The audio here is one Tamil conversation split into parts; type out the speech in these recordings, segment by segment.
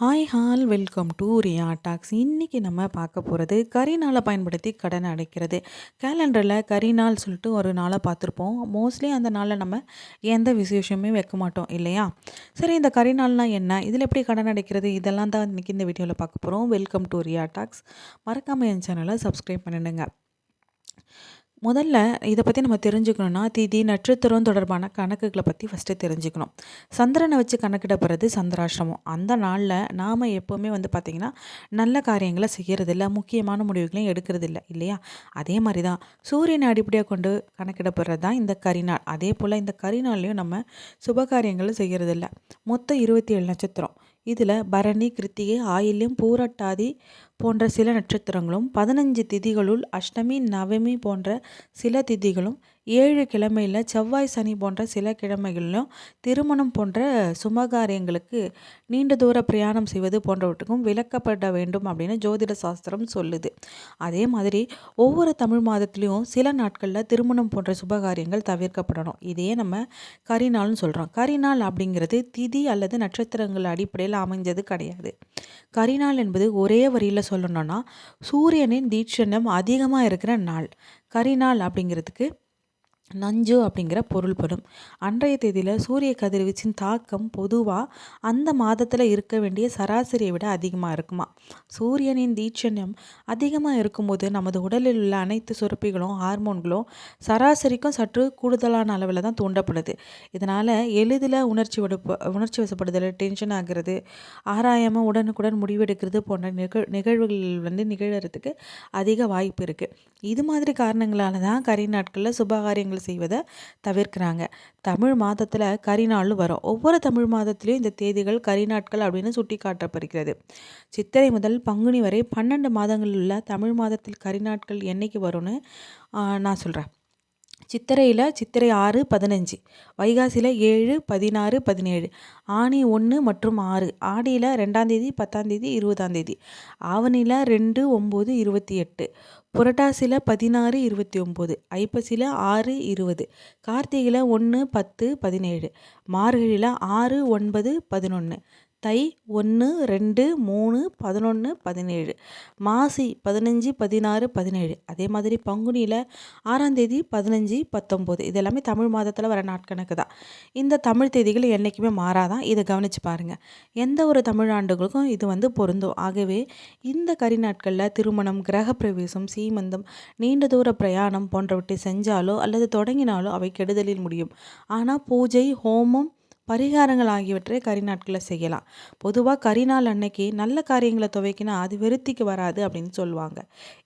Hi all welcome to Riya talks இன்றைக்கி நம்ம பார்க்க போகிறது கரி நாளை பயன்படுத்தி கடன் அடைக்கிறது. கேலண்டரில் கரி நாள் சொல்லிட்டு ஒரு நாளை பார்த்துருப்போம். மோஸ்ட்லி அந்த நாளில் நம்ம எந்த விசேஷமே வைக்க மாட்டோம் இல்லையா? சரி இந்த கரி நாள்னால் என்ன? இதில் எப்படி கடன் அடைக்கிறது? இதெல்லாம் தான் இன்றைக்கி இந்த வீடியோவில் பார்க்க போகிறோம் வெல்கம் டு ரியா டாக்ஸ் மறக்காமல் என் சேனலை சப்ஸ்கிரைப் பண்ணிடுங்க. முதல்ல இதை பற்றி நம்ம தெரிஞ்சுக்கணுன்னா திதி நட்சத்திரம் தொடர்பான கணக்குகளை பற்றி ஃபஸ்ட்டு தெரிஞ்சுக்கணும். சந்திரனை வச்சு கணக்கிடப்படுறது சந்திராசிரமம் அந்த நாளில் நாம் எப்போவுமே வந்து பார்த்திங்கன்னா நல்ல காரியங்களை செய்கிறதில்ல முக்கியமான முடிவுகளையும் எடுக்கிறதில்ல இல்லையா? அதே மாதிரி தான் சூரியனை அடிப்படையாக கொண்டு கணக்கிடப்படுறது தான் இந்த கரிநாள் அதே போல் இந்த கரிநாள்லையும் நம்ம சுப காரியங்களும் செய்கிறதில்ல மொத்தம் இருபத்தி ஏழு நட்சத்திரம். இதில் பரணி கிருத்திகை ஆயில்யம் பூரட்டாதி போன்ற சில நட்சத்திரங்களும் பதினஞ்சு திதிகளுள் அஷ்டமி நவமி போன்ற சில திதிகளும் ஏழு கிழமையில் செவ்வாய் சனி போன்ற சில கிழமைகளிலும் திருமணம் போன்ற சுமகாரியங்களுக்கு நீண்ட தூர பிரயாணம் செய்வது போன்றவற்றுக்கும் விளக்கப்பட வேண்டும் அப்படின்னு ஜோதிட சாஸ்திரம் சொல்லுது. அதே மாதிரி ஒவ்வொரு தமிழ் மாதத்துலேயும் சில நாட்களில் திருமணம் போன்ற சுபகாரியங்கள் தவிர்க்கப்படணும். இதையே நம்ம கரிநாள்னு சொல்கிறோம் கரிநாள் அப்படிங்கிறது திதி அல்லது நட்சத்திரங்கள் அடிப்படையில் அமைஞ்சது கிடையாது. கரிநாள் என்பது ஒரே வரியில் சொல்லணும்னா சூரியனின் தீட்சணம் அதிகமாக இருக்கிற நாள் கரிநாள் அப்படிங்கிறதுக்கு நஞ்சு அப்படிங்கிற பொருள்படும் அன்றைய தேதியில் சூரிய கதிர்வீச்சின் தாக்கம் பொதுவாக அந்த மாதத்தில் இருக்க வேண்டிய சராசரியை விட அதிகமாக இருக்குமா? சூரியனின் தீட்சண்யம் அதிகமாக இருக்கும்போது நமது உடலில் உள்ள அனைத்து சுரப்பிகளும் ஹார்மோன்களும் சராசரிக்கும் சற்று கூடுதலான அளவில் தான் தூண்டப்படுது. இதனால் எளிதில் உணர்ச்சி வடுப்பு உணர்ச்சி வசப்படுதல் டென்ஷன் ஆகிறது ஆராயாமல் உடனுக்குடன் முடிவெடுக்கிறது போன்ற நிகழ் நிகழ்வுகள் வந்து நிகழறதுக்கு அதிக வாய்ப்பு இருக்குது இது மாதிரி காரணங்களால தான் கரி நாட்களில் சுபகாரியங்கள் செய்வதை தவிர்க்கிறாங்க. தமிழ் மாதத்தில் கரிநாள் வரும். ஒவ்வொரு தமிழ் மாதத்துலேயும் இந்த தேதிகள் கரிநாட்கள் அப்படின்னு சுட்டி காட்டப்படுகிறது சித்திரை முதல் பங்குனி வரை பன்னெண்டு மாதங்களில் உள்ள தமிழ் மாதத்தில் கரிநாட்கள் என்னைக்கு வரும்னு நான் சொல்கிறேன் சித்திரையில் சித்திரை ஆறு பதினஞ்சு வைகாசியில் ஏழு பதினாறு பதினேழு ஆணி ஒன்று மற்றும் ஆறு ஆடியில் ரெண்டாந்தேதி பத்தாந்தேதி இருபதாந்தேதி ஆவணியில் ரெண்டு ஒம்பது இருபத்தி எட்டு புரட்டாசியில் பதினாறு இருபத்தி ஒம்பது ஐப்பசியில் ஆறு இருபது கார்த்திகையில் ஒன்று பத்து பதினேழு மார்கழியில் ஆறு ஒன்பது பதினொன்று தை ஒன்று ரெண்டு மூணு பதினொன்று பதினேழு. மாசி பதினஞ்சு பதினாறு பதினேழு. அதே மாதிரி பங்குனியில் ஆறாம் தேதி பதினஞ்சு பத்தொம்போது. இது எல்லாமே தமிழ் மாதத்தில் வர நாட்கணக்கு தான். இந்த தமிழ் தேதிகள் என்றைக்குமே மாறாதான். இதை கவனித்து பாருங்கள் எந்த ஒரு தமிழ் ஆண்டுகளுக்கும் இது வந்து பொருந்தும். ஆகவே இந்த கரி நாட்களில் திருமணம் கிரகப்பிரவேசம் சீமந்தம் நீண்ட தூர பிரயாணம் போன்றவற்றை செஞ்சாலோ அல்லது தொடங்கினாலோ அவை கெடுதலில் முடியும். ஆனால் பூஜை ஹோமம் பரிகாரங்கள் ஆகியவற்றை கரிநாட்களில் செய்யலாம். பொதுவாக கரிநாள் அன்னைக்கு நல்ல காரியங்களை துவைக்கினா அது விருத்திக்கு வராது அப்படின்னு சொல்லுவாங்க.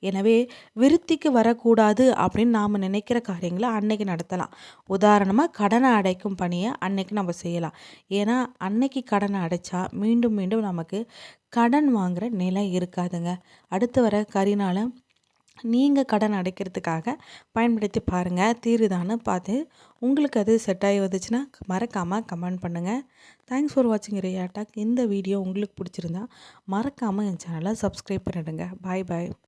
எனவே விருத்திக்கு வரக்கூடாது அப்படின்னு நாம் நினைக்கிற காரியங்களை அன்னைக்கு நடத்தலாம். உதாரணமாக கடனை அடைக்கும் பணியை அன்னைக்கு நம்ம செய்யலாம். ஏன்னா அன்னைக்கு கடனை அடைச்சா மீண்டும் மீண்டும் நமக்கு கடன் வாங்குகிற நிலை இருக்காதுங்க. அடுத்து வர கரிநாளை நீங்கள் கடன் அடைக்கிறதுக்காக பயன்படுத்தி பாருங்கள் தீருதான்னு பார்த்து உங்களுக்கு அது செட் ஆகி வந்துச்சுன்னா மறக்காமல் கமெண்ட் பண்ணுங்கள் தேங்க்ஸ் ஃபார் வாட்சிங் ரியாட்டாக் இந்த வீடியோ உங்களுக்கு பிடிச்சிருந்தா மறக்காமல் என் சேனலை சப்ஸ்கிரைப் பண்ணிவிடுங்க பாய் பாய்